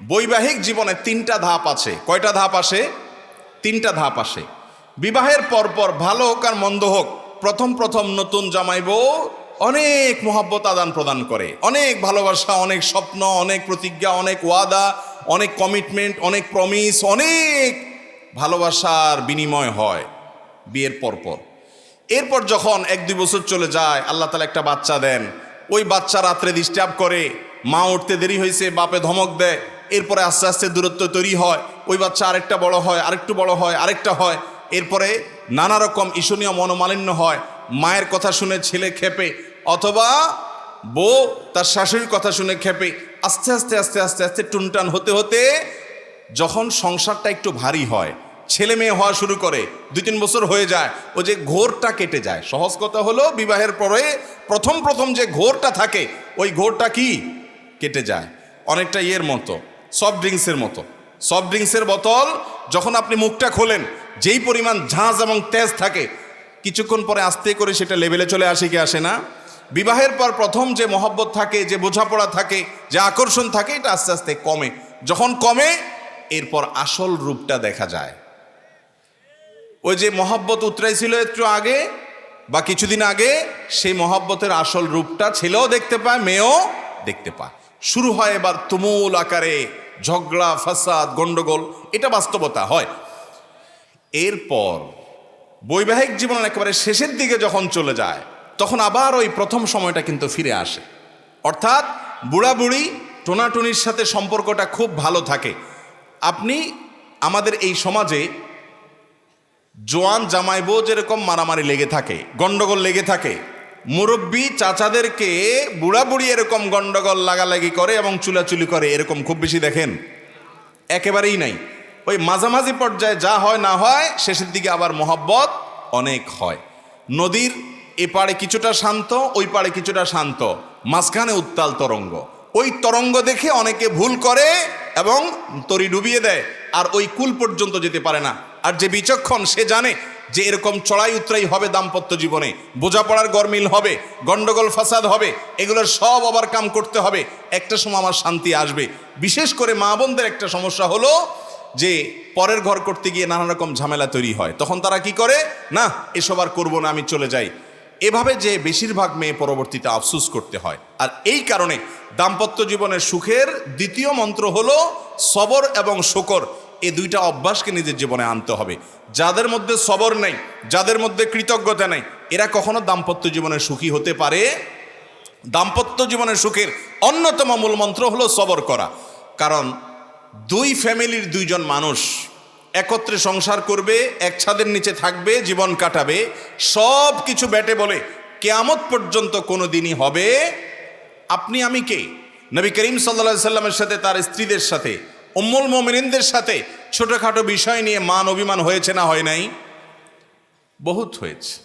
বৈবাহিক জীবনে তিনটা ধাপ আছে। কয়টা ধাপ আসে? তিনটা ধাপ আসে। বিবাহের পরপর ভালো হোক আর মন্দ হোক, প্রথম প্রথম নতুন জামাই বউ অনেক মোহাব্বত আদান প্রদান করে। অনেক ভালোবাসা, অনেক স্বপ্ন, অনেক প্রতিজ্ঞা, অনেক ওয়াদা, অনেক কমিটমেন্ট অনেক প্রমিস অনেক ভালোবাসার বিনিময় হয় বিয়ের পরপর। এরপর যখন এক দুই বছর চলে যায়, আল্লাহ তালা একটা বাচ্চা দেন। ওই বাচ্চা রাত্রে ডিস্টার্ব করে, মা উঠতে দেরি হয়েছে, বাপে ধমক দেয়। এরপরে আস্তে আস্তে দূরত্ব তৈরি হয়। ওই বাচ্চা আরেকটা বড় হয়, আরেকটু বড় হয়, আরেকটা হয়। এরপরে নানা রকম ঈশনীয় মনোমালিন্য হয়। মায়ের কথা শুনে ছেলে খেপে, অথবা বউ তার শাশুড়ির কথা শুনে খেপে, আস্তে আস্তে আস্তে আস্তে আস্তে টুনটান হতে হতে যখন সংসারটা একটু ভারী হয়, ছেলে মেয়ে হওয়া শুরু করে, দুই তিন বছর হয়ে যায়, ও যে ঘোরটা কেটে যায়। সহজ কথা হলো বিবাহের পরে প্রথম প্রথম যে ঘোরটা থাকে, ওই ঘোরটা কি? কেটে যায়। অনেকটা ইয়ের মতো। সফট ড্রিঙ্কসের মতো। সফট ড্রিঙ্কসের বোতল, যখন আপনি মুখটা খোলেন, যেই পরিমাণ ঝাঁজ এবং তেজ থাকে, কিছুক্ষণ পরে আস্তে করে সেটা লেভেলে চলে আসে কি আসে না। বিবাহের পর প্রথম যে মহব্বত থাকে, যে বোঝাপড়া থাকে, যে আকর্ষণ থাকে, এটা আস্তে আস্তে কমে। যখন কমে, এরপর আসল রূপটা দেখা যায়। ওই যে মহব্বত উতরাইছিল একটু আগে, বা কিছুদিন আগে, সেই মহব্বতের আসল রূপটা ছেলেও দেখতে পায়, মেয়েও দেখতে পায়। শুরু হয় এবার তুমুল আকারে ঝগড়া, ফাসাদ, গন্ডগোল। এটা বাস্তবতা, হয়। এরপর বৈবাহিক জীবন একেবারে শেষের দিকে যখন চলে যায়, তখন আবার ওই প্রথম সময়টা কিন্তু ফিরে আসে। অর্থাৎ বুড়াবুড়ি, টোনাটুনির সাথে সম্পর্কটা খুব ভালো থাকে। আপনি আমাদের এই সমাজে জোয়ান জামাইবো যেরকম মারামারি লেগে থাকে, গন্ডগোল লেগে থাকে মুরব্বী চাচাদেরকে বুড়া বুড়ি এরকম গন্ডগোল লাগালাগি করে এবং চুলাচুলি করে এরকম খুব বেশি দেখেন? একেবারেই নাই। ওই মাঝামাঝি পর্যায়ে যা হয় না হয়, শেষের দিকে আবার মোহাব্বত অনেক হয়। নদীর এপারে কিছুটা শান্ত, ওই পারে কিছুটা শান্ত, মাঝখানে উত্তাল তরঙ্গ। ওই তরঙ্গ দেখে অনেকে ভুল করে এবং তরি ডুবিয়ে দেয়, আর ওই কুল পর্যন্ত যেতে পারে না। আর যে বিচক্ষণ, সে জানে যে এরকম চড়াই উতরাই হবে দাম্পত্য জীবনে। বোঝাপড়ার গরমিল হবে, গন্ডগোল ফাসাদ হবে, এগুলোর সব আবার কাম করতে হবে। একটা সময় আমার শান্তি আসবে। বিশেষ করে মা বোনদের একটা সমস্যা হলো যে, পরের ঘর করতে গিয়ে নানা রকম ঝামেলা তৈরি হয়। তখন তারা কি করে? না, এসব আর করব না, আমি চলে যাই। এভাবে যে বেশিরভাগ মেয়ে পরবর্তীতে আফসুস করতে হয়। আর এই কারণে দাম্পত্য জীবনের সুখের দ্বিতীয় মন্ত্র হলো, সবর এবং শকর। এই দুইটা অভ্যাসকে নিজের জীবনে আনতে হবে। যাদের মধ্যে সবর নেই, যাদের মধ্যে কৃতজ্ঞতা নেই, এরা কখনো দাম্পত্য জীবনে সুখী হতে পারে। দাম্পত্য জীবনের সুখের অন্যতম মূল মন্ত্র হলো সবর করা। কারণ দুই ফ্যামিলির দুইজন মানুষ একত্রে সংসার করবে, এক ছাদের নিচে থাকবে, জীবন কাটাবে সব কিছু ব্যাটে বলে কেয়ামত পর্যন্ত কোনো দিনই হবে। আপনি আমি কে? নবী করিম সাল্লা সাল্লামের সাথে, তার স্ত্রীদের সাথে উম্মুল মমিনদের সাথে ছোটোখাটো বিষয় নিয়ে মান অভিমান হয়েছে না হয় নাই? বহুত হয়েছে।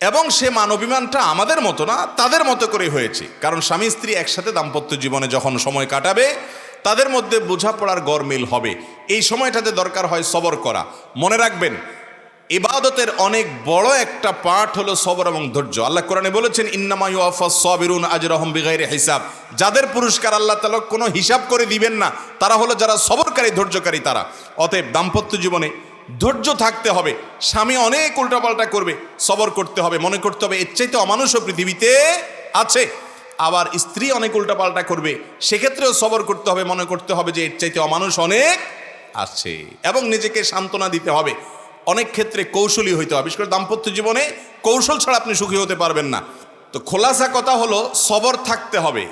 এবং সে মান অভিমানটা আমাদের মতো না, তাদের মতো করে হয়েছে। কারণ স্বামী স্ত্রী একসাথে দাম্পত্য জীবনে যখন সময় কাটাবে, তাদের মধ্যে বোঝাপড়ার গরমিল হবে। এই সময়টাতে দরকার হয় সবর করা। মনে রাখবেন ইবাদতের অনেক বড় একটা পাঠ হলো সবর এবং ধৈর্য। আল্লাহ কোরআনে বলেছেন ইন্নামায়ু আফা সবিরুন আজরহম বিগাইরে হিসাব। যাদের পুরস্কার আল্লাহ তালা কোনো হিসাব করে দিবেন না, তারা হলো যারা সবরকারী, ধৈর্যকারী তারা। অতএব দাম্পত্য জীবনে ধৈর্য থাকতে হবে, স্বামী অনেক উল্টাপাল্টা করবে, সবর করতে হবে, মনে করতে হবে, এর চাইতে অমানুষও পৃথিবীতে আছে। আবার স্ত্রী অনেক উল্টাপাল্টা করবে, সেক্ষেত্রেও সবর করতে হবে, মনে করতে হবে যে এর চাইতে অমানুষ অনেক আছে এবং নিজেকে সান্ত্বনা দিতে হবে। অনেক ক্ষেত্রে কৌশলী হইতে হবে। বিশেষ করে দাম্পত্য জীবনে কৌশল ছাড়া আপনি সুখী হতে পারবেন না। তো খোলাসা কথা হলো, সবর থাকতে হবে।